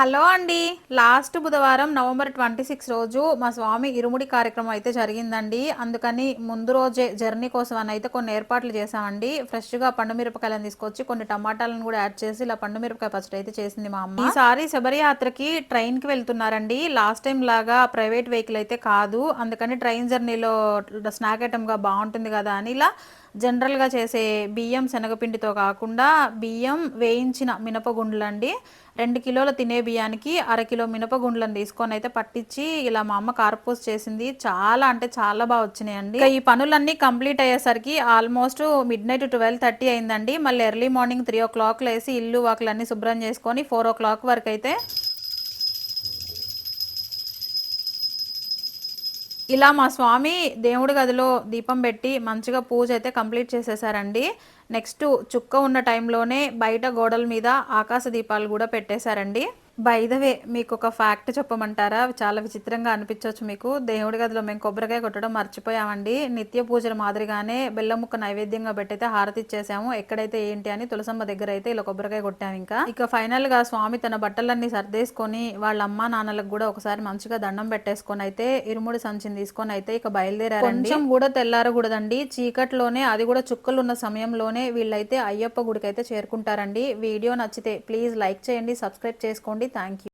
Hello అండి. Last బుధవారం November twenty six రోజు మా స్వామి ఇరుముడి కార్యక్రమం అయితే జరిగిందండి. అందుకని ముందు రోజే జర్నీ కోసం అని అయితే కొన్ని ఏర్పాట్లు చేశామండి. ఫ్రెష్గా పండు మిరపకాయలను తీసుకొచ్చి కొన్ని టమాటాలను కూడా యాడ్ చేసి ఇలా పండు మిరపకాయ పచ్చడి అయితే చేసింది మా అమ్మ. ఈసారి శబరియాత్రకి ట్రైన్కి వెళ్తున్నారండి. లాస్ట్ టైం లాగా ప్రైవేట్ వెహికల్ అయితే కాదు. అందుకని ట్రైన్ జర్నీలో స్నాక్ ఐటమ్గా బాగుంటుంది కదా అని ఇలా జనరల్గా చేసే బియ్యం శనగపిండితో కాకుండా బియ్యం వేయించిన మినపగుండ్లు అండి రెండు కిలోల తినే బియ్యానికి అరకిలో మినపగుండ్లను తీసుకొని అయితే పట్టించి ఇలా మా అమ్మ కార్పూస్ చేసింది. చాలా అంటే చాలా బాగా వచ్చినాయండి. ఈ పనులన్నీ కంప్లీట్ అయ్యేసరికి almost midnight twelve thirty అయిందండి. మళ్ళీ early morning three o'clock లేసి ఇల్లు వాకులన్నీ శుభ్రం చేసుకొని ఫోర్ ఓ క్లాక్ వరకు అయితే ఇలా మా స్వామి దేవుడి గదిలో దీపం పెట్టి మంచిగా పూజ అయితే కంప్లీట్ చేసేసారండి. నెక్స్ట్ చుక్క ఉన్న టైంలోనే బయట గోడల మీద ఆకాశ దీపాలు కూడా పెట్టేశారండి. బైదవే మీకు ఒక ఫ్యాక్ట్ చెప్పమంటారా? చాలా విచిత్రంగా అనిపించవచ్చు మీకు. దేవుడి గదిలో మేము కొబ్బరికాయ కొట్టడం మర్చిపోయామండి. నిత్య పూజల మాదిరిగానే బెల్లం ముక్క నైవేద్యంగా పెట్టయితే హారతి ఇచ్చేసాము. ఎక్కడైతే ఏంటి అని తులసమ్మ దగ్గర అయితే ఇలా కొబ్బరికాయ కొట్టాము ఇంకా. ఇక ఫైనల్గా స్వామి తన బట్టలన్నీ సర్దేసుకొని వాళ్ళ అమ్మా నాన్నలకు కూడా ఒకసారి మంచిగా దండం పెట్టేసుకొని అయితే ఇరుముడి సంచిని తీసుకొని అయితే ఇక బయలుదేరారు కొంచెం కూడా తెల్లారకూడదండి. చీకట్లోనే అది కూడా చుక్కలు ఉన్న సమయంలోనే వీళ్ళైతే అయ్యప్ప గుడికి అయితే చేరుకుంటారండి. వీడియో నచ్చితే ప్లీజ్ లైక్ చేయండి సబ్స్క్రైబ్ చేసుకోండి. Thank you.